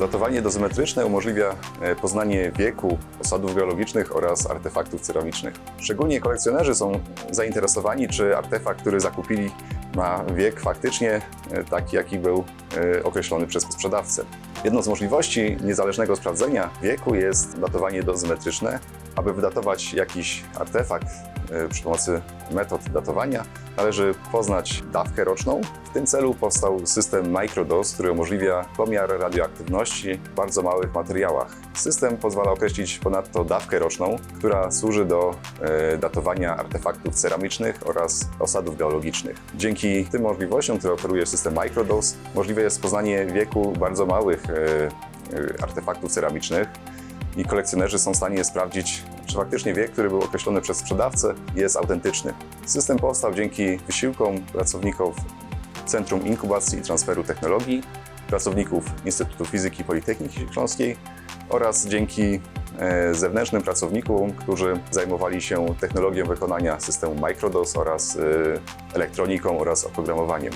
Datowanie dozymetryczne umożliwia e, poznanie wieku osadów geologicznych oraz artefaktów ceramicznych. Szczególnie kolekcjonerzy są zainteresowani, czy artefakt, który zakupili, ma wiek faktycznie e, taki, jaki był e, określony przez sprzedawcę. Jedną z możliwości niezależnego sprawdzenia wieku jest datowanie dozymetryczne. Aby wydatować jakiś artefakt przy pomocy metod datowania, należy poznać dawkę roczną. W tym celu powstał system MicroDose, który umożliwia pomiar radioaktywności w bardzo małych materiałach. System pozwala określić ponadto dawkę roczną, która służy do e, datowania artefaktów ceramicznych oraz osadów geologicznych. Dzięki tym możliwościom, które oferuje system MicroDose, możliwe jest poznanie wieku bardzo małych e, e, artefaktów ceramicznych i kolekcjonerzy są w stanie sprawdzić, czy faktycznie wiek, który był określony przez sprzedawcę, jest autentyczny. System powstał dzięki wysiłkom pracowników Centrum Inkubacji i Transferu Technologii, pracowników Instytutu Fizyki Politechniki Śląskiej oraz dzięki e, zewnętrznym pracownikom, którzy zajmowali się technologią wykonania systemu MicroDOS oraz e, elektroniką oraz oprogramowaniem.